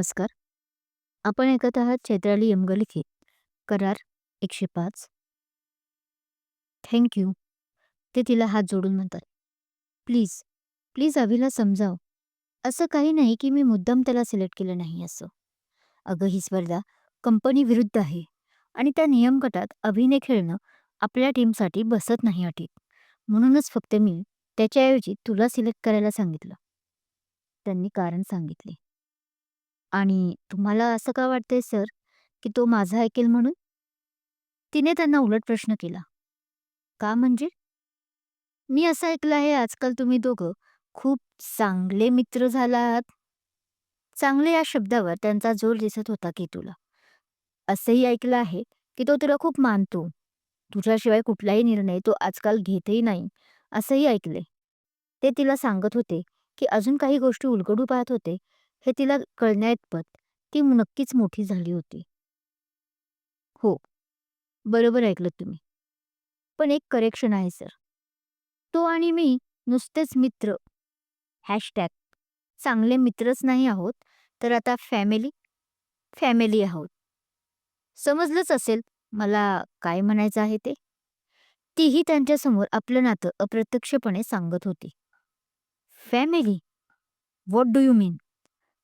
नमस्कार. आपण ऐकत आहात चैत्राली यमगर लिखित करार एकशे पाच थँक्यू ते तिला हात जोडून म्हणतात. प्लीज, प्लीज अभिला समजाव. असं काही नाही की मी मुद्दाम त्याला सिलेक्ट केलं नाही असं. अगं ही स्पर्धा कंपनी विरुद्ध आहे आणि त्या नियमगटात अभिने खेळणं आपल्या टीमसाठी बसत नाही अटीत. म्हणूनच फक्त मी त्याच्याऐवजी तुला सिलेक्ट करायला सांगितलं. त्यांनी कारण सांगितले. आणि तुम्हाला असं का वाटतंय सर की तो माझा ऐकेल म्हणून? तिने त्यांना उलट प्रश्न केला. का म्हणजे? मी असं ऐकलं आहे आजकाल तुम्ही दोघं खूप चांगले मित्र झाला आहात. चांगले या शब्दावर त्यांचा जोर दिसत होता की तुला. असंही ऐकलं आहे की तो तुला खूप मानतो. तुझ्याशिवाय कुठलाही निर्णय तो आजकाल घेतही नाही असंही ऐकले. ते तिला सांगत होते की अजून काही गोष्टी उलगडू पाहत होते हे तिला कळण्याइतपत ती नक्कीच मोठी झाली होती. हो, बरोबर ऐकलं तुम्ही. पण एक करेक्शन आहे सर. तो आणि मी नुसतेच मित्र हॅशटॅग चांगले मित्रच नाही आहोत तर आता फॅमिली फॅमिली आहोत. समजलंच असेल मला काय म्हणायचं आहे ते. तीही त्यांच्यासमोर आपलं नातं अप्रत्यक्षपणे सांगत होती. Family? What do you mean?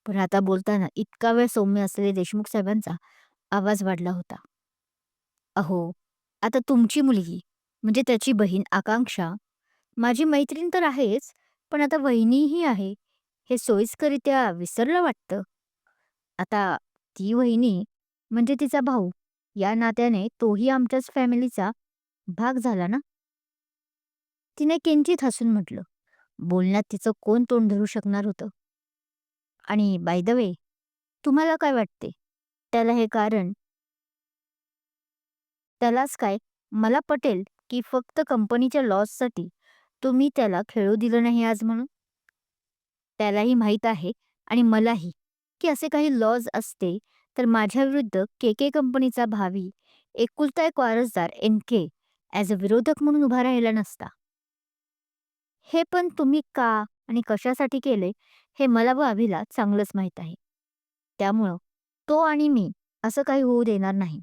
पण आता बोलताना इतका वेळ सौम्य असलेले देशमुख साहेबांचा आवाज वाढला होता. अहो, आता तुमची मुलगी म्हणजे त्याची बहीण आकांक्षा माझी मैत्रीण तर आहेच पण आता वहिनीही आहे हे सोयीस्करित्या विसरलं वाटतं. आता ती वहिनी म्हणजे तिचा भाऊ या नात्याने तोही आमच्याच फॅमिलीचा भाग झाला ना. तिने किंचित हसून म्हटलं. बोलण्यात तिचं कोण तोंड धरू शकणार होतं. आणि बाय द वे तुम्हाला काय वाटते त्याला हे कारण त्यालाच काय मला पटेल की फक्त कंपनीच्या लॉससाठी तुम्ही त्याला खेळू दिलं नाही आज म्हणून? त्यालाही माहीत आहे आणि मलाही की असे काही लॉज असते तर माझ्या विरुद्ध के के कंपनीचा भावी एकुलता एक वारसदार एन के ॲज अ विरोधक म्हणून उभा राहिला नसता. हे पण तुम्ही का आणि कशासाठी केले हे मला व अभिला चांगलंच माहीत आहे. त्यामुळं तो आणि मी असं काही होऊ देणार नाही.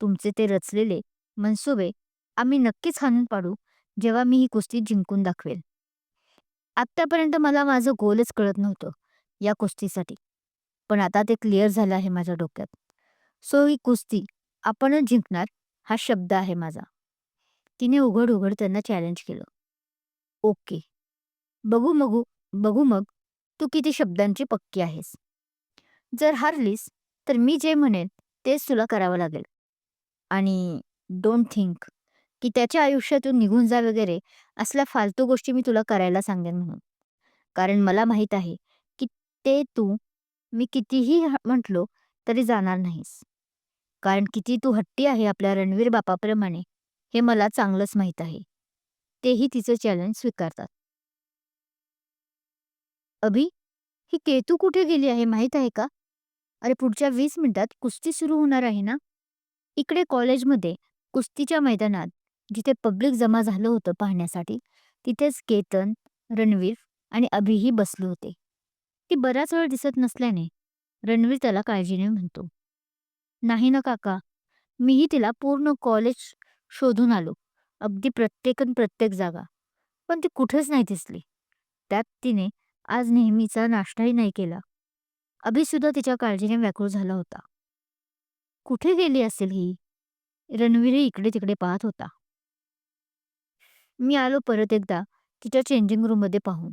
तुमचे ते रचलेले मनसुबे आम्ही नक्कीच हाणून पाडू जेव्हा मी ही कुस्ती जिंकून दाखवेल. आत्तापर्यंत मला माझं गोलच कळत नव्हतं या कुस्तीसाठी. पण आता ते क्लिअर झालं आहे माझ्या डोक्यात. सो ही कुस्ती आपणच जिंकणार हा शब्द आहे माझा. तिने उघड उघड त्यांना चॅलेंज केलं. ओके. बघू मगू बघू मग तू किती शब्दांची पक्की आहेस. जर हारलीस तर मी जे म्हणेन तेच तुला करावं लागेल. आणि डोंट थिंक की त्याच्या आयुष्यातून निघून जा वगैरे असल्या फालतू गोष्टी मी तुला करायला सांगेन म्हणून. कारण मला माहीत आहे की ते तू मी कितीही म्हटलो तरी जाणार नाहीस. कारण किती तू हट्टी आहे आपल्या रणवीर बापाप्रमाणे हे मला चांगलंच माहीत आहे. तेही तिचं चॅलेंज स्वीकारतात. अभि, ही केतू कुठे गेली आहे माहीत आहे का? अरे पुढच्या वीस मिनिटात कुस्ती सुरू होणार आहे ना. इकडे कॉलेजमध्ये कुस्तीच्या मैदानात जिथे पब्लिक जमा झालं होतं पाहण्यासाठी तिथेच केतन, रणवीर आणि अभिही बसले होते. ती बराच वेळ दिसत नसल्याने रणवीर त्याला काळजीने म्हणतो. नाही ना काका, मीही तिला पूर्ण कॉलेज शोधून आलो. अगदी प्रत्येकन प्रत्येक जागा. पण ती कुठेच नाही दिसली. त्यात तिने आज नेहमीचा नाश्ताही नाही केला. अभिसुद्धा तिच्या काळजीने व्याकुळ झाला होता. कुठे गेली असेल ही? रणवीरही इकडे तिकडे पाहत होता. मी आलो परत एकदा तिच्या चेंजिंग रूममध्ये पाहून.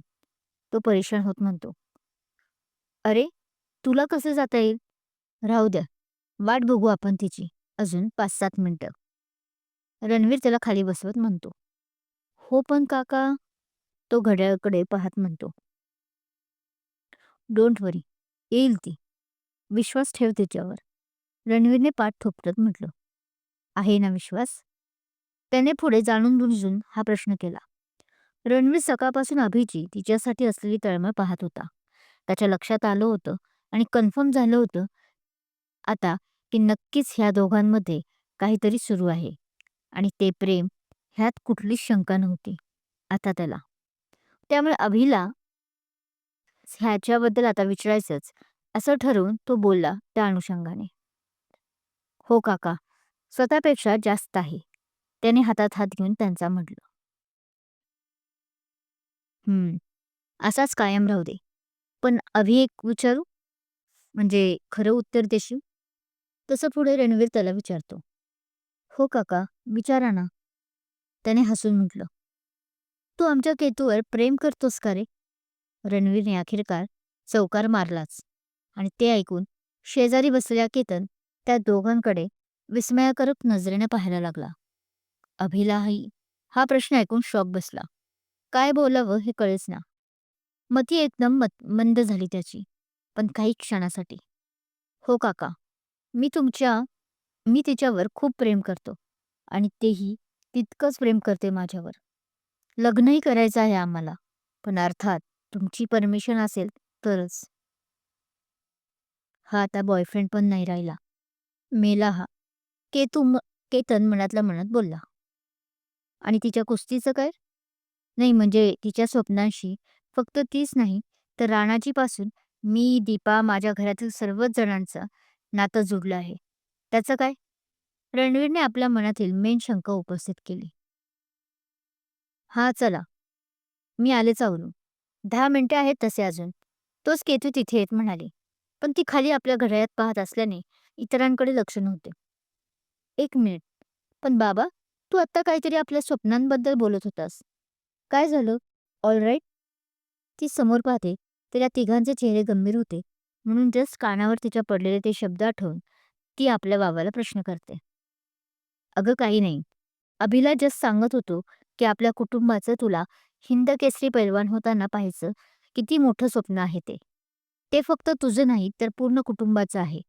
तो परेशान होत म्हणतो. अरे, तुला कसं जाता येईल? राहू द्या. वाट बघू आपण तिची अजून पाच सात मिनिटं. रणवीर त्याला खाली बसवत म्हणतो. हो पण काका, तो घड्याळकडे पाहत म्हणतो. डोंट वरी येईल ती. विश्वास ठेव तिच्यावर. रणवीरने पाठ थोपटत म्हटलं. आहे ना विश्वास? त्याने पुढे जाणून बुजून हा प्रश्न केला. रणवीर सकाळपासून अभिजी तिच्यासाठी असलेली तळमळ पाहत होता. त्याच्या लक्षात आलं होतं आणि कन्फर्म झालं होतं आता की नक्कीच ह्या दोघांमध्ये काहीतरी सुरू आहे आणि ते प्रेम ह्यात कुठलीच शंका नव्हती आता त्याला. त्यामुळे अभिला ह्याच्याबद्दल आता विचारायचंच असं ठरवून तो बोलला त्या अनुषंगाने. हो काका, स्वतःपेक्षा जास्त आहे. त्याने हातात हात घेऊन त्यांचा म्हटलं. हम्म असाच कायम राहू दे. पण अभि एक विचारू? म्हणजे खरं उत्तर देशील? तसं पुढे रणवीर त्याला विचारतो. हो काका, विचारा ना. त्याने हसून म्हटलं. तू आमच्या केतूवर प्रेम करतोस का रे? रणवीरने अखेरकार चौकार मारलाच आणि ते ऐकून शेजारी बसलेला केतन त्या दोघांकडे विस्मयाकारक नजरेने पाहायला लागला. अभिलाही हा प्रश्न ऐकून शॉक बसला. काय बोलावं हे कळेच ना. मती एकदम मत मंद झाली त्याची. पण काही क्षणासाठी. हो काका, मी तुमच्या मी तिच्यावर खूप प्रेम करतो आणि तेही तितकंच प्रेम करते माझ्यावर. लग्नही करायचं आहे आम्हाला. पण अर्थात तुमची परमिशन असेल तरच. हा आता बॉयफ्रेंड पण नाही राहिला. मेला हा. केतू म केतन मनातला मनात बोलला. आणि तिच्या कुस्तीचं काय? नाही म्हणजे तिच्या स्वप्नांशी फक्त तीच नाही तर राणाजीपासून मी, दीपा, माझ्या घरातील सर्वच जणांचं नातं जुडलं आहे. त्याचं काय? रणवीरने आपल्या मनातील मेन शंका उपस्थित केली. हा चला. मी आलेच आवरून. दहा मिनिटे आहेत तसे अजून. तोच केतू तिथे येत म्हणाली. पण ती खाली आपल्या घड्याळात पाहत असल्याने इतरांकडे लक्ष नव्हते. एक मिनिट. पण बाबा, तू आत्ता काहीतरी आपल्या स्वप्नांबद्दल बोलत होतास. काय झालं? All right? ती समोर पाहते तर या तिघांचे चेहरे गंभीर होते म्हणून जस्ट कानावर तिच्या पडलेले ते शब्द आठवून ती आपल्या बाबाला प्रश्न करते. अगं काही नाही. अभिला जस्ट सांगत होतो की आपल्या कुटुंबाचं तुला हिंद केसरी पैलवान होताना पाहायचं किती मोठं स्वप्न आहे ते. ते फक्त तुझं नाही तर पूर्ण कुटुंबाचं आहे.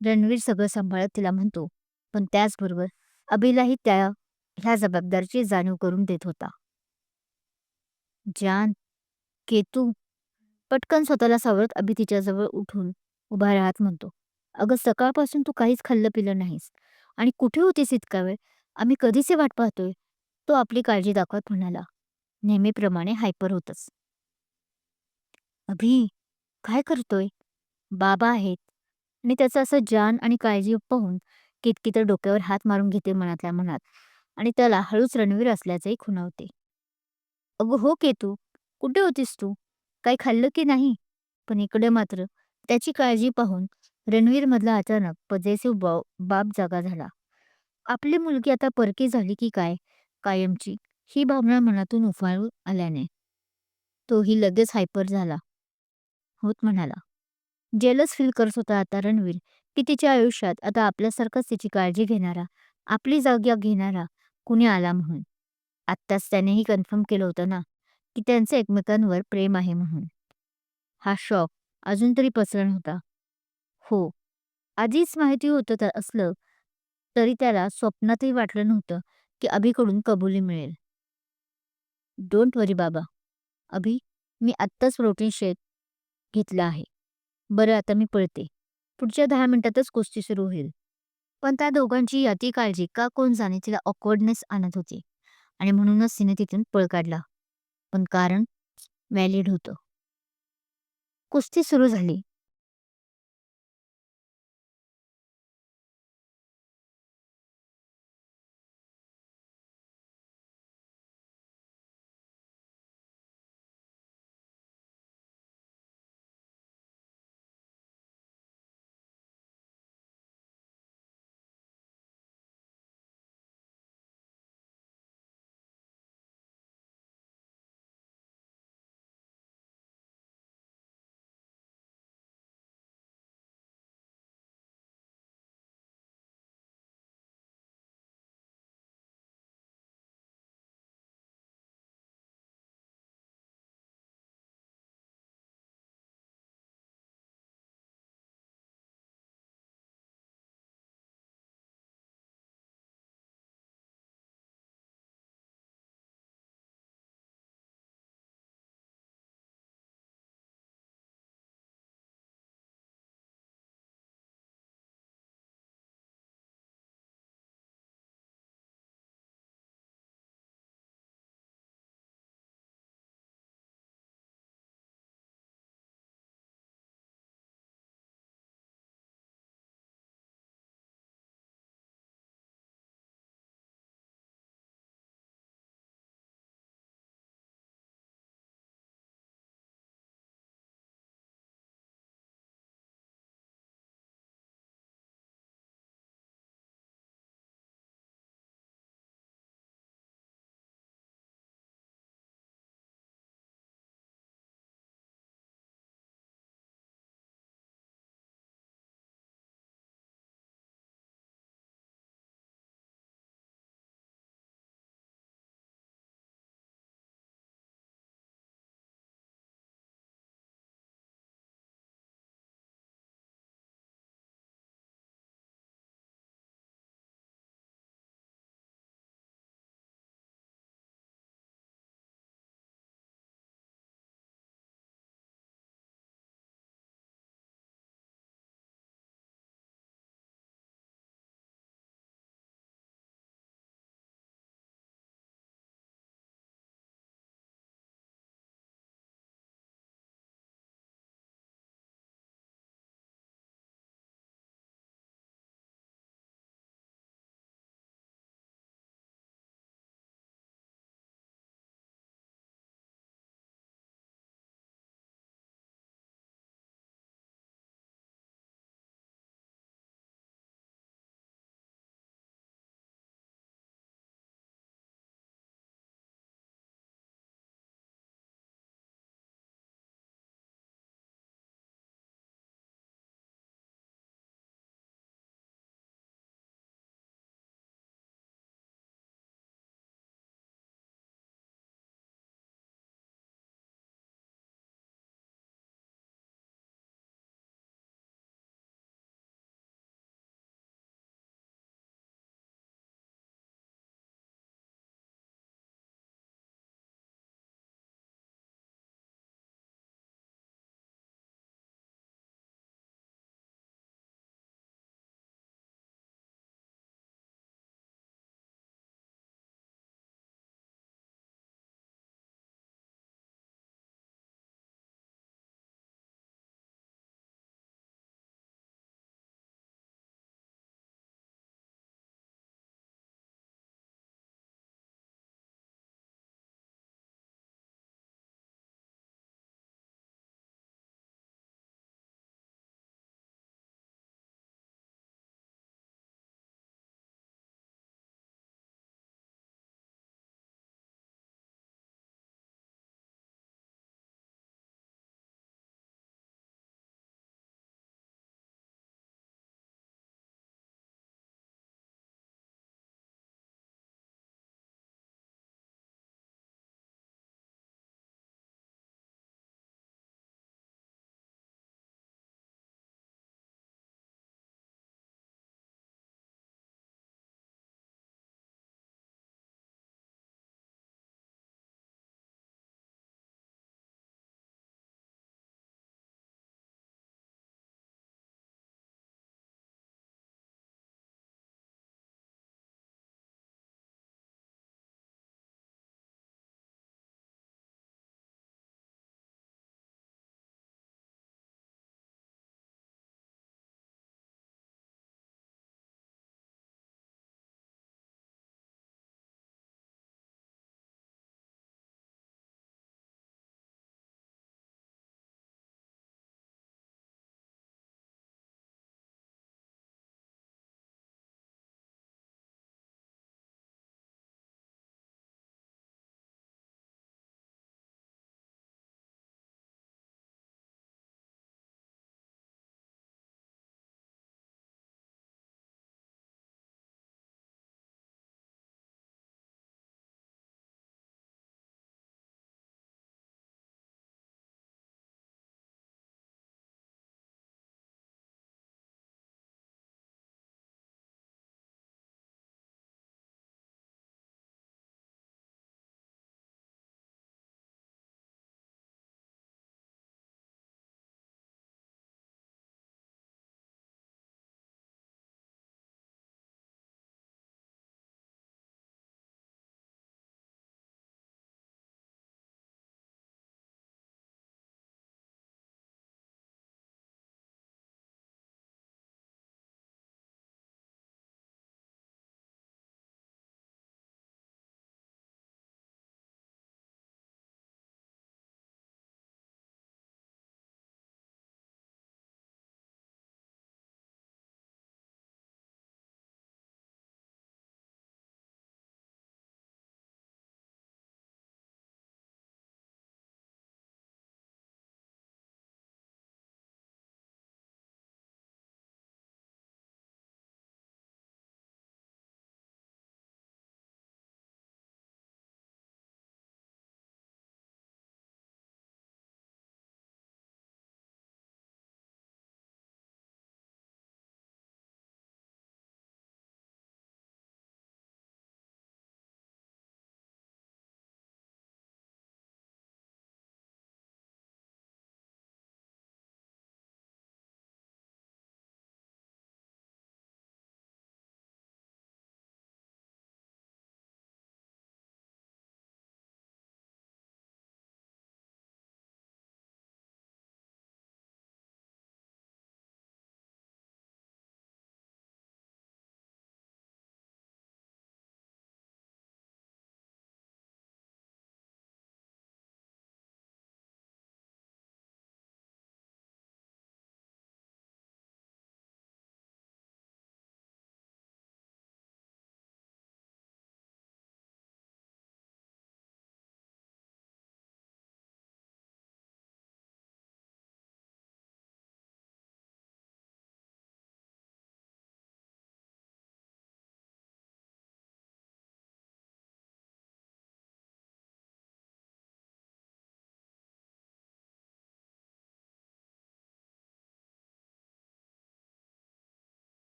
रणवीर सगळं सांभाळत तिला म्हणतो. पण त्याचबरोबर अभिलाही त्या ह्या जबाबदारीची जाणीव करून देत होता. जान, केतू. पटकन स्वतःला सावरत अभि तिच्याजवळ उठून उभा राहत म्हणतो. अगं सकाळपासून तू काहीच खाल्लं पिलं नाहीस. आणि कुठे होतीस इतका वेळ? आम्ही कधीची वाट पाहतोय. तो आपली काळजी दाखवत म्हणाला. नेहमीप्रमाणे हायपर होतच. अभि, काय करतोय? बाबा आहेत. आणि त्याचं असं जान आणि काळजी पाहून कितकी तर डोक्यावर हात मारून घेते मनातल्या मनात आणि त्याला हळूच रणवीर असल्याचंही खुणावते. अगं हो केतू, कुठे होतीस तू? काही खाल्लं की नाही? पण इकडे मात्र त्याची काळजी पाहून रणवीरमधला अचानक पजेसिव्ह बॉ बाब जागा झाला. आपली मुलगी आता परकी झाली की काय कायमची ही भावना मनातून उफाळून आल्याने तोही लगेच हायपर झाला होत म्हणाला. जेलस फील करत होता आता रणवीर की तिच्या आयुष्यात आता आपल्यासारखंच तिची काळजी घेणारा, आपली जागा घेणारा कुणी आला म्हणून. आत्ताच त्यानेही कन्फर्म केलं होतं ना की त्यांचं एकमेकांवर प्रेम आहे म्हणून. हा शॉक अजून तरी पसरण होता हो, आधीच माहिती होतं असलं तरी त्याला स्वप्नातही वाटलं नव्हतं की अभिकडून कबुली मिळेल. डोंट वरी बाबा. अभि, मी आत्ताच प्रोटीन शेक घेतला आहे. बरं आता मी पळते. पुढच्या दहा मिनिटातच कुस्ती सुरू होईल. पण त्या दोघांची अति काळजी का कोण जाणे तिला ऑकवर्डनेस आणत होती आणि म्हणूनच तिने तिथून पळ काढला. पण कारण व्हॅलिड होतं. कुस्ती सुरू झाली